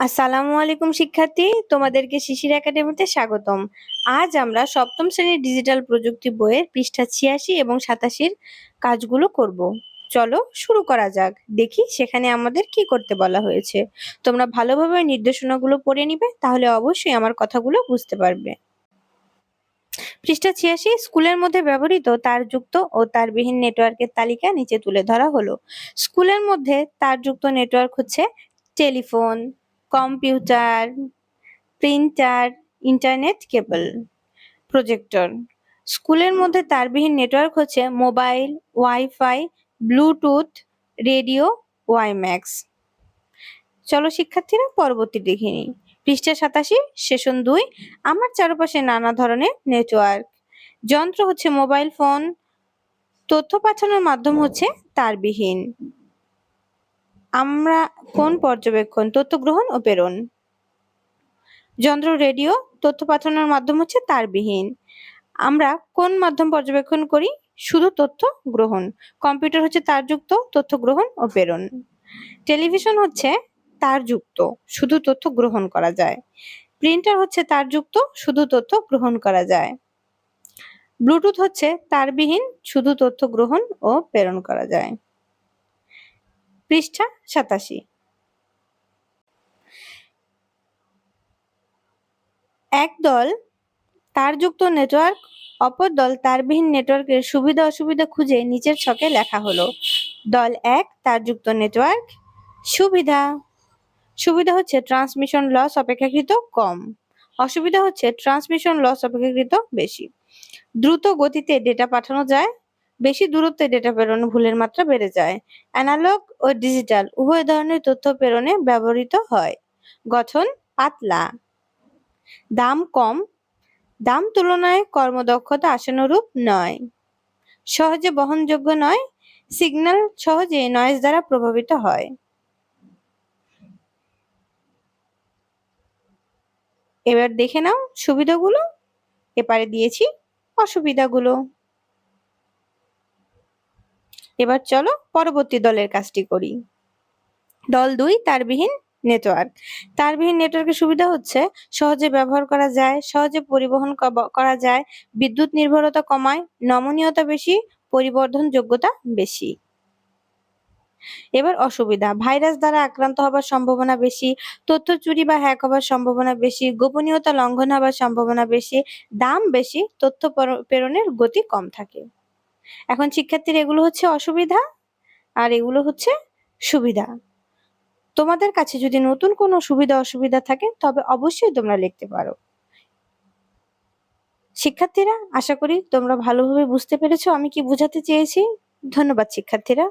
আসসালামু আলাইকুম শিক্ষার্থী, তোমাদেরকে শিশির একাডেমিতে স্বাগতম। আজ আমরা সপ্তম শ্রেণির ডিজিটাল প্রযুক্তি বইয়ের পৃষ্ঠা ছিয়াশি এবং সাতাশির কাজগুলো করব। চলো শুরু করা যাক। দেখি সেখানে আমাদের কি করতে বলা হয়েছে। তোমরা ভালোভাবে নির্দেশনাগুলো পড়ে নিবে, তাহলে অবশ্যই আমার কথাগুলো বুঝতে পারবে। পৃষ্ঠা ছিয়াশি, স্কুলের মধ্যে ব্যবহৃত তারযুক্ত ও তারবিহীন নেটওয়ার্কের তালিকা নিচে তুলে ধরা হলো। স্কুলের মধ্যে তারযুক্ত নেটওয়ার্ক হচ্ছে telephone computer, printer, internet, cable, projector. স্কুলের মধ্যে তারবিহীন নেটওয়ার্ক হচ্ছে mobile, wifi, bluetooth, radio, WiMAX. চলো শিক্ষার্থীরা পরবর্তী দেখে নিই। পৃষ্ঠা সাতাশি, সেশন দুই, আমার চারপাশে নানা ধরনের নেটওয়ার্ক। যন্ত্র হচ্ছে মোবাইল ফোন, তথ্য পাঠানোর মাধ্যম হচ্ছে তারবিহীন। আমরা কোন পর্যবেক্ষণ, তথ্য গ্রহণ ও প্রেরণ? যন্ত্র, রেডিও, তথ্য পাঠানোর মাধ্যম হচ্ছে তারবিহীন। আমরা কোন মাধ্যম পর্যবেক্ষণ করি? শুধু তথ্য গ্রহণ। কম্পিউটার হচ্ছে তারযুক্ত, তথ্য গ্রহণ ও প্রেরণ। টেলিভিশন হচ্ছে তারযুক্ত, শুধু তথ্য গ্রহণ করা যায়। প্রিন্টার হচ্ছে তারযুক্ত, শুধু তথ্য গ্রহণ করা যায়। ব্লুটুথ হচ্ছে তারবিহীন, শুধু তথ্য গ্রহণ ও প্রেরণ করা যায়। পৃষ্ঠা সাতাশি। এক দল তারযুক্ত নেটওয়ার্ক অপর দল তারবিহীন নেটওয়ার্কের সুবিধা অসুবিধা খুঁজে নিচের ছকে লেখা হলো। দল এক তারযুক্ত নেটওয়ার্ক সুবিধা। সুবিধা হচ্ছে ট্রান্সমিশন লস অপেক্ষাকৃত কম। অসুবিধা হচ্ছে ট্রান্সমিশন লস অপেক্ষাকৃত বেশি। দ্রুত গতিতে ডেটা পাঠানো যায় বেশি দূরত্বে ডেটা প্রেরণ ভুলের মাত্রা বেড়ে যায়। অ্যানালগ ও ডিজিটাল উভয় ধরনের তথ্য প্রেরণে ব্যবহৃত হয়। গঠন পাতলা। দাম কম। দাম তুলনায় কর্মদক্ষতা আশানুরূপ নয়। সহজে বহনযোগ্য নয়। সিগন্যাল সহজে নয়েজ দ্বারা প্রভাবিত হয়। এবার দেখে নাও সুবিধাগুলো। এপারে দিয়েছি অসুবিধাগুলো। এবার চলো পরবর্তী দলের কাজটি করি। দল দুই, তারবিহীন নেটওয়ার্ক। তারবিহীন নেটওয়ার্কের সুবিধা হচ্ছে সহজে ব্যবহার করা যায়, সহজে পরিবহন করা যায়, বিদ্যুৎ নির্ভরতা কমায়, নমনীয়তা বেশি, পরিবর্ধন যোগ্যতা বেশি। এবার অসুবিধা, ভাইরাস দ্বারা আক্রান্ত হবার সম্ভাবনা বেশি, তথ্য চুরি বা হ্যাক হবার সম্ভাবনা বেশি, গোপনীয়তা লঙ্ঘন হবার সম্ভাবনা বেশি, দাম বেশি, তথ্য প্রেরণের গতি কম থাকে। এখন শিক্ষার্থীর এগুলো হচ্ছে অসুবিধা আর এগুলো হচ্ছে সুবিধা। তোমাদের কাছে যদি নতুন কোনো সুবিধা অসুবিধা থাকে, তবে অবশ্যই তোমরা লিখতে পারো। শিক্ষার্থীরা, আশা করি তোমরা ভালোভাবে বুঝতে পেরেছ আমি কি বোঝাতে চেয়েছি। ধন্যবাদ শিক্ষার্থীরা।